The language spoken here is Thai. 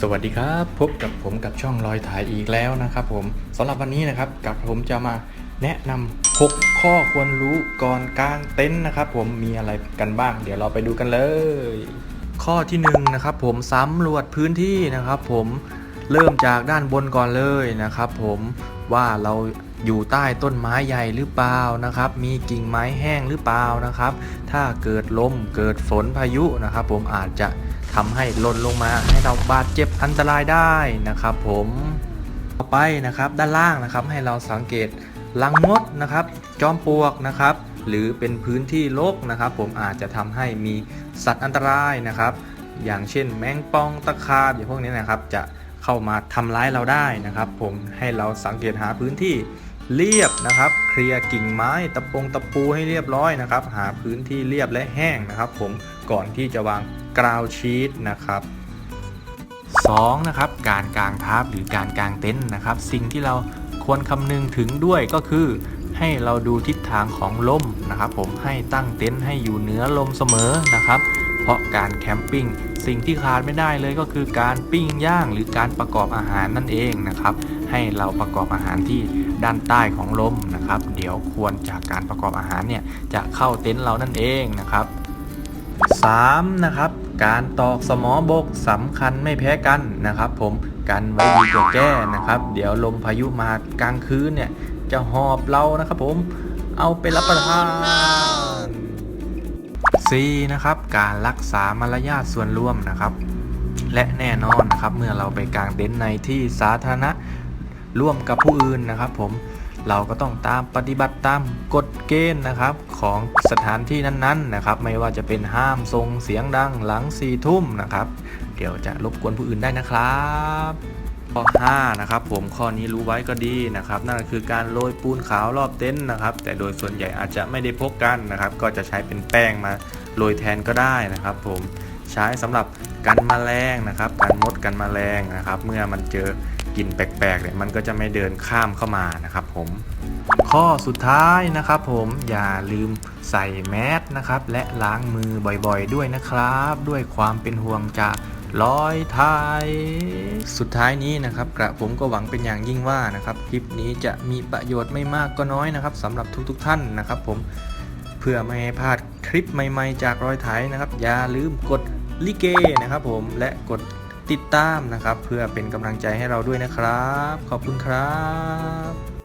สวัสดีครับ พบกับผมกับช่องลอยถ่ายอีกแล้วนะครับผมสำหรับวันนี้นะครับกับผมจะมาแนะนำ6ข้อควรรู้ก่อนกางเต็นท์นะครับผมมีอะไรกันบ้าง เดี๋ยวเราไปดูกันเลย ข้อที่1นงนะครับผมสำรวจพื้นที่นะครับ ผมเริ่มจากด้านบนก่อนเลยนะครับ ผมว่าเรา อยู่ใต้ต้นไม้ใหญ่หรือเปล่านะครับ มีกิ่งไม้แห้งหรือเปล่านะครับ ถ้าเกิดลมเกิดฝนพายุนะครับ ผมอาจจะทำให้หล่นลงมาให้เราบาดเจ็บอันตรายได้นะครับ ผมต่อไปนะครับด้านล่างนะครับให้เราสังเกตลังมดนะครับ จอมปลวกนะครับ หรือเป็นพื้นที่รกนะครับ ผมอาจจะทำให้มีสัตว์อันตรายนะครับ อย่างเช่นแมงป่องตะขาบอย่างพวกนี้นะครับจะ เข้ามาทำร้ายเราได้นะครับ ผมให้เราสังเกตหาพื้นที่เรียบนะครับ เคลียร์กิ่งไม้ตะปงตะปูให้เรียบร้อยนะครับ หาพื้นที่เรียบและแห้งนะครับ ผมก่อนที่จะวางกราวชีตนะครับ 2. นะครับการกางทับหรือการกางเต็นท์นะครับ สิ่งที่เราควรคำนึงถึงด้วยก็คือให้เราดูทิศทางของลมนะครับ ผมให้ตั้งเต็นท์ให้อยู่เหนือลมเสมอนะครับ เพราะการแคมปิ้งสิ่งที่ขาดไม่ได้เลยก็คือการปิ้งย่างหรือการประกอบอาหารนั่นเองนะครับ ให้เราประกอบอาหารที่ด้านใต้ของลมนะครับ เดี๋ยวควรจากการประกอบอาหารเนี่ยจะเข้าเต็นท์เรานั่นเองนะครับ 3. นะครับการตอกสมอบกสำคัญไม่แพ้กันนะครับ ผมกันไว้ดีกว่าแก้นะครับ เดี๋ยวลมพายุมากลางคืนเนี่ยจะหอบเรานะครับ ผมเอาไปรับประทาน 4. นะครับการรักษามารยาทส่วนร่วมนะครับ และแน่นอนนะครับเมื่อเราไปกางเต็นท์ในที่สาธารณะร่วมกับผู้อื่นนะครับ ผมเราก็ต้องตามปฏิบัติตามกฎเกณฑ์นะครับของสถานที่นั้นๆนะครับ ไม่ว่าจะเป็นห้ามส่งเสียงดังหลังสี่ทุ่มนะครับ เดี๋ยวจะรบกวนผู้อื่นได้นะครับ ข้อ 5 นะครับผมข้อนี้รู้ไว้ก็ดีนะครับ นั่นคือการโรยปูนขาวรอบเต็นท์นะครับ แต่โดยส่วนใหญ่อาจจะไม่ได้พกกันนะครับ ก็จะใช้เป็นแป้งมาโรยแทนก็ได้นะครับ ผมใช้สำหรับกันแมลงนะครับกันมดกันแมลงนะครับ เมื่อมันเจอกลิ่นแปลกๆเนี่ยมันก็จะไม่เดินข้ามเข้ามานะครับ ผมข้อสุดท้ายนะครับ ผมอย่าลืมใส่แมสนะครับ และล้างมือบ่อยๆ ด้วยนะครับ ด้วยความเป็นห่วงจาก ร้อยไทยสุดท้ายนี้นะครับกระผมก็หวังเป็นอย่างยิ่งว่านะครับคลิปนี้จะมีประโยชน์ไม่มากก็น้อยนะครับสำหรับทุกๆท่านนะครับ ผมเพื่อไม่ให้พลาดคลิปใหม่ ๆ จากร้อยไทยนะครับ อย่าลืมกดลิเกนะครับ ผมและกดติดตามนะครับ เพื่อเป็นกำลังใจให้เราด้วยนะครับ ขอบคุณครับ